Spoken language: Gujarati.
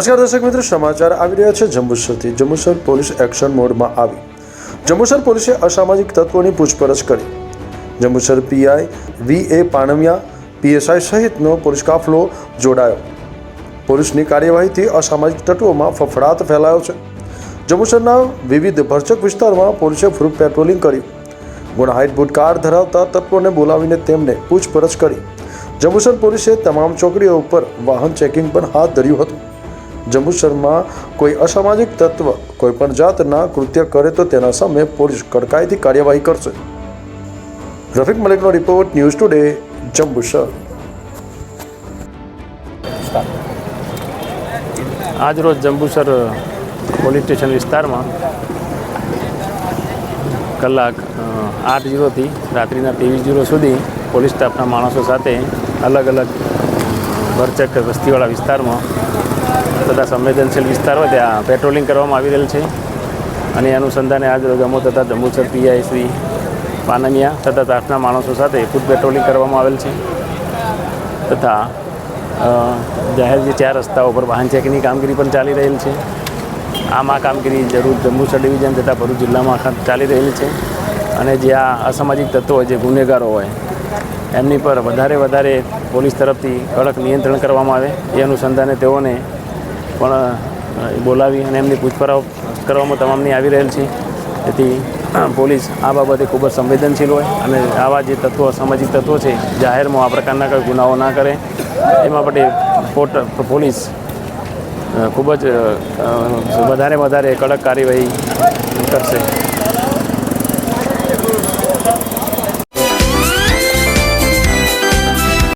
નમસ્કાર દર્શક મિત્રો, સમાચાર આવી રહ્યા છે જંબુસરથી. જંબુસર પોલીસ એક્શન મોડમાં આવી. જંબુસર પોલીસે અસામાજિક તત્વોની પૂછપરછ કરી. Jambusar PI V A Panmiya PSI સહિતનો પોલીસ કાફલો જોડાયો. પોલીસની કાર્યવાહીથી અસામાજિક તત્વોમાં ફફડાટ ફેલાયો છે. જંબુસરના વિવિધ ભરચક વિસ્તારમાં પોલીસે ફ્રૂટ પેટ્રોલિંગ કર્યું. ગુનાહિત કાર ધરાવતા તત્વોને બોલાવીને તેમને પૂછપરછ કરી. જંબુસર પોલીસે તમામ ચોકડીઓ ઉપર વાહન ચેકિંગ પણ હાથ ધર્યું હતું. જંબુસરમાં કોઈ અસામાજિક તત્વ કોઈ પણ જાતના કૃત્ય કરે તો તેના સામે પોલીસ કડકાઈથી કાર્યવાહી કરશે. રફીક મલિકનો રિપોર્ટ ન્યૂઝ ટુડે જંબુસર આજરોજ જંબુસર પોલીસ સ્ટેશન વિસ્તારમાં કલાક આઠ જીરોથી રાત્રિના ત્રેવીસ જીરો સુધી પોલીસ સ્ટાફના માણસો સાથે અલગ અલગ ભરચક વસ્તીવાળા વિસ્તારમાં તથા સંવેદનશીલ વિસ્તારો ત્યાં પેટ્રોલિંગ કરવામાં આવી રહેલ છે. અને અનુસંધાને અનુસંધાને આજરોજ અમો તથા જંબુસર પીઆઈ શ્રી પાનમિયા તથા સ્ટાફના માણસો સાથે ફૂડ પેટ્રોલિંગ કરવામાં આવેલ છે. તથા જાહેર જે ચાર રસ્તાઓ પર વાહન ચેકની કામગીરી પણ ચાલી રહેલ છે. આમ આ કામગીરી જરૂર જંબુસર ડિવિઝન તથા ભરૂચ જિલ્લામાં ચાલી રહેલી છે. અને જે આ અસામાજિક તત્વો હોય, જે ગુનેગારો હોય, એમની પર વધારે વધારે પોલીસ તરફથી કડક નિયંત્રણ કરવામાં આવે. એ અનુસંધાને તેઓને પણ બોલાવી અને એમની પૂછપરછ કરવામાં તમામની આવી રહેલ છે. તેથી પોલીસ આ બાબતે ખૂબ જ સંવેદનશીલ હોય અને આવા જે તત્વો અસામાજિક તત્વો છે, જાહેરમાં આ પ્રકારના કોઈ ગુનાઓ ના કરે. એમાં માટે પોલીસ ખૂબ જ વધારે વધારે કડક કાર્યવાહી કરશે.